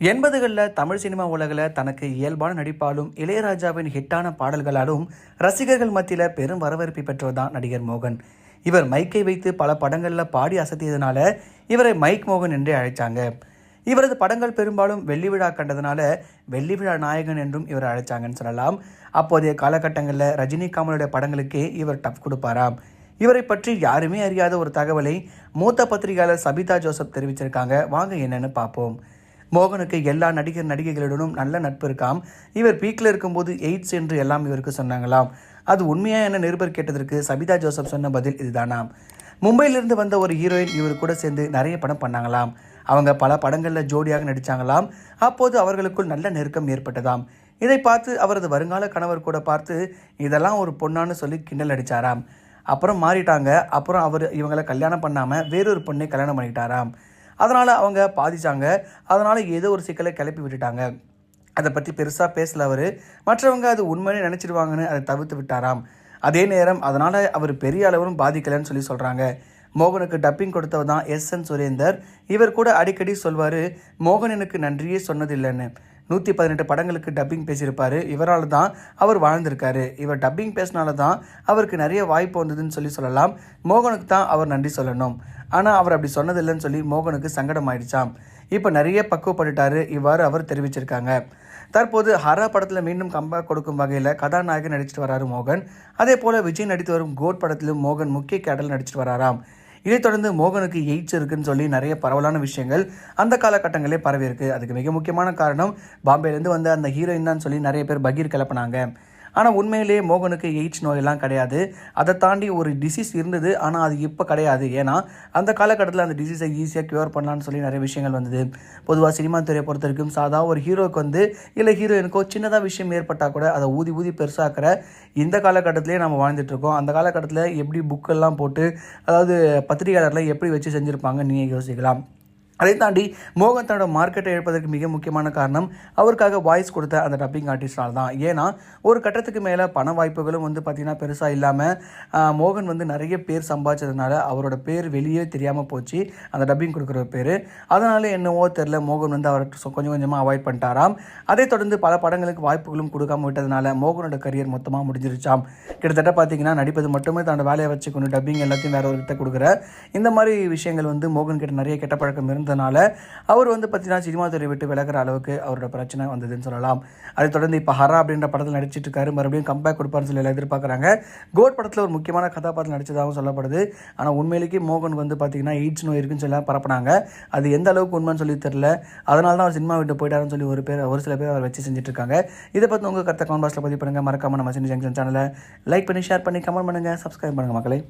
எண்பதுகளில் தமிழ் சினிமா உலகில் தனக்கு இயல்பான நடிப்பாலும் இளையராஜாவின் ஹிட்டான பாடல்களாலும் ரசிகர்கள் மத்தியில் பெரும் வரவேற்பை பெற்றவர் தான் நடிகர் மோகன். இவர் மைக்கை வைத்து பல படங்களில் பாடி அசத்தியதுனால இவரை மைக் மோகன் என்றே அழைச்சாங்க. இவரது படங்கள் பெரும்பாலும் வெள்ளி விழா கண்டதுனால வெள்ளி விழா நாயகன் என்றும் இவர் அழைச்சாங்கன்னு சொல்லலாம். அப்போதைய காலகட்டங்களில் ரஜினி படங்களுக்கே இவர் டஃப் கொடுப்பாராம். இவரை பற்றி யாருமே அறியாத ஒரு தகவலை மூத்த பத்திரிகையாளர் சபிதா ஜோசப் தெரிவிச்சிருக்காங்க. வாங்க என்னன்னு பார்ப்போம். மோகனுக்கு எல்லா நடிகர் நடிகைகளுடனும் நல்ல நட்பு இருக்காம். இவர் பீக்கில் இருக்கும்போது எய்ட்ஸ் என்று எல்லாம் இவருக்கு சொன்னாங்களாம். அது உண்மையா என நிருபர் கேட்டதற்கு சபிதா ஜோசப் சொன்ன பதில் இதுதானாம். மும்பையிலிருந்து வந்த ஒரு ஹீரோயின் இவர் கூட சேர்ந்து நிறைய படம் பண்ணாங்களாம். அவங்க பல படங்களில் ஜோடியாக நடித்தாங்களாம் அப்போது அவர்களுக்குள் நல்ல நெருக்கம் ஏற்பட்டதாம். இதை பார்த்து அவரது வருங்கால கணவர் கூட பார்த்து இதெல்லாம் ஒரு பொண்ணான்னு சொல்லி கிண்டல் அடிச்சாராம். அப்புறம் மாறிட்டாங்க. அப்புறம் அவர் இவங்களை கல்யாணம் பண்ணாமல் வேறொரு பொண்ணை கல்யாணம் பண்ணிட்டாராம் அதனால் அவங்க பாதிச்சாங்க. அதனால் ஏதோ ஒரு சிக்கலை கிளப்பி விட்டுட்டாங்க. அதை பற்றி பெருசாக பேசல அவர். மற்றவங்க அது உண்மையிலே நினச்சிடுவாங்கன்னு அதை தவிர்த்து விட்டாராம். அதே நேரம் அதனால் அவர் பெரிய அளவிலும் பாதிக்கலைன்னு சொல்லி சொல்கிறாங்க மோகனுக்கு டப்பிங் கொடுத்தவர் தான் எஸ். என். சுரேந்தர். இவர் கூட அடிக்கடி சொல்வார் மோகன் எனக்கு நன்றியே சொன்னதில்லைன்னு. நூற்றி பதினெட்டு படங்களுக்கு டப்பிங் பேசியிருப்பார். இவரால் தான் அவர் வாழ்ந்திருக்காரு. இவர் டப்பிங் பேசினால தான் அவருக்கு நிறைய வாய்ப்பு வந்ததுன்னு சொல்லி சொல்லலாம். மோகனுக்கு தான் அவர் நன்றி சொல்லணும். ஆனால் அவர் அப்படி சொன்னதில்லைன்னு சொல்லி மோகனுக்கு சங்கடம் ஆயிடுச்சாம் இப்போ நிறைய பக்குவப்பட்டுட்டாரு இவ்வாறு அவர் தெரிவிச்சிருக்காங்க. தற்போது ஹரா படத்தில் மீண்டும் கம்பேக் கொடுக்கும் வகையில் கதாநாயகன் நடிச்சிட்டு வராரு மோகன். அதே போல் விஜய் நடித்து வரும் கோட் படத்திலும் மோகன் முக்கிய கேடல் நடிச்சிட்டு வராராம். இதைத் தொடர்ந்து மோகனுக்கு எய்ட்ஸ் இருக்குன்னு சொல்லி நிறைய பரவலான விஷயங்கள் அந்த காலகட்டங்களே பரவி இருக்கு அதுக்கு மிக முக்கியமான காரணம் பாம்பேலேருந்து வந்த அந்த ஹீரோயின் தான் சொல்லி நிறைய பேர் பகீர் கிளப்பினாங்க. ஆனால் உண்மையிலேயே மோகனுக்கு எய்ட்ஸ் நோயெல்லாம் கிடையாது. அதை தாண்டி ஒரு டிசீஸ் இருந்தது ஆனால் அது இப்போ கிடையாது. ஏன்னா அந்த காலகட்டத்தில் அந்த டிசீஸை ஈஸியாக க்யூர் பண்ணலான்னு சொல்லி நிறைய விஷயங்கள் வந்தது. பொதுவாக சினிமா துறையை பொறுத்த வரைக்கும் சாதா ஒரு ஹீரோவுக்கு வந்து இல்லை ஹீரோயினுக்கோ சின்னதாக விஷயம் ஏற்பட்டால் கூட அதை ஊதி ஊதி பெருசாக்கிற இந்த காலகட்டத்திலே நம்ம வாழ்ந்துட்டுருக்கோம் அந்த காலகட்டத்தில் எப்படி புக்கெல்லாம் போட்டு அதாவது பத்திரிகையாளர்லாம் எப்படி வச்சு செஞ்சுருப்பாங்க நீங்கள் யோசிக்கலாம். அதை தாண்டி மோகன் தன்னோட மார்க்கெட்டை எடுப்பதற்கு மிக முக்கியமான காரணம் அவருக்காக வாய்ஸ் கொடுத்த அந்த டப்பிங் ஆர்டிஸ்டால் தான். ஏன்னா ஒரு கட்டத்துக்கு மேலே பண வாய்ப்புகளும் வந்து பார்த்திங்கன்னா பெருசாக இல்லாமல் மோகன் வந்து நிறைய பேர் சம்பாதிச்சதுனால அவரோட பேர் வெளியே தெரியாமல் போச்சு. அந்த டப்பிங் கொடுக்குற பேர். அதனால என்னவோ தெரில மோகன் வந்து அவரை கொஞ்சம் கொஞ்சமாக அவாய்ட் பண்ணிட்டாராம். அதை தொடர்ந்து பல படங்களுக்கு வாய்ப்புகளும் கொடுக்காம விட்டதுனால மோகனோட கரியர் மொத்தமாக முடிஞ்சிருச்சாம். கிட்டத்தட்ட பார்த்தீங்கன்னா நடிப்பது மட்டுமே தன்னோட வேலையை வச்சுக்கொண்டு டப்பிங் எல்லாத்தையும் வேற ஒருத்த கொடுக்குற இந்த மாதிரி விஷயங்கள் வந்து மோகன் கிட்ட நிறைய கெட்ட பழக்கம் இருந்ததுனால அவர் வந்து பார்த்தீங்கன்னா சினிமா துறை விட்டு விலகிற அளவுக்கு அவரோட பிரச்சனை வந்ததுன்னு சொல்லலாம். அதை தொடர்ந்து இப்போ ஹரா அப்படின்ற படத்தில் நடிச்சிட்டு இருக்காரு. மறுபடியும் கம்பேக் கொடுப்பாருன்னு சொல்லி எல்லாம் எதிர்பார்க்குறாங்க. கோட் படத்தில் ஒரு முக்கியமான கதாபாத்திரம் நடிச்சதாகவும் சொல்லப்படுது. ஆனால் உண்மையிலேயே மோகன் வந்து பார்த்தீங்கன்னா எய்ட்ஸ் நோய் இருக்குன்னு சொல்லி பரப்புனாங்க. அது எந்த அளவுக்கு உண்மைன்னு சொல்லி தெரில அதனால தான் அவர் சினிமா விட்டு போயிட்டாருன்னு சொல்லி ஒரு பேர் ஒரு சில பேர் அவர் வச்சு செஞ்சுட்டு இருக்காங்க. இதை பற்றி உங்கள் கருத்தை கமெண்ட் பாக்ஸில் பதிவு பண்ணுங்கள் மறக்காம நம்ம சினி ஜங்ஷன் சேனலை லைக் பண்ணி ஷேர் பண்ணி கமெண்ட் பண்ணுங்கள் சப்ஸ்கிரைப் பண்ணுங்கள் மக்களே.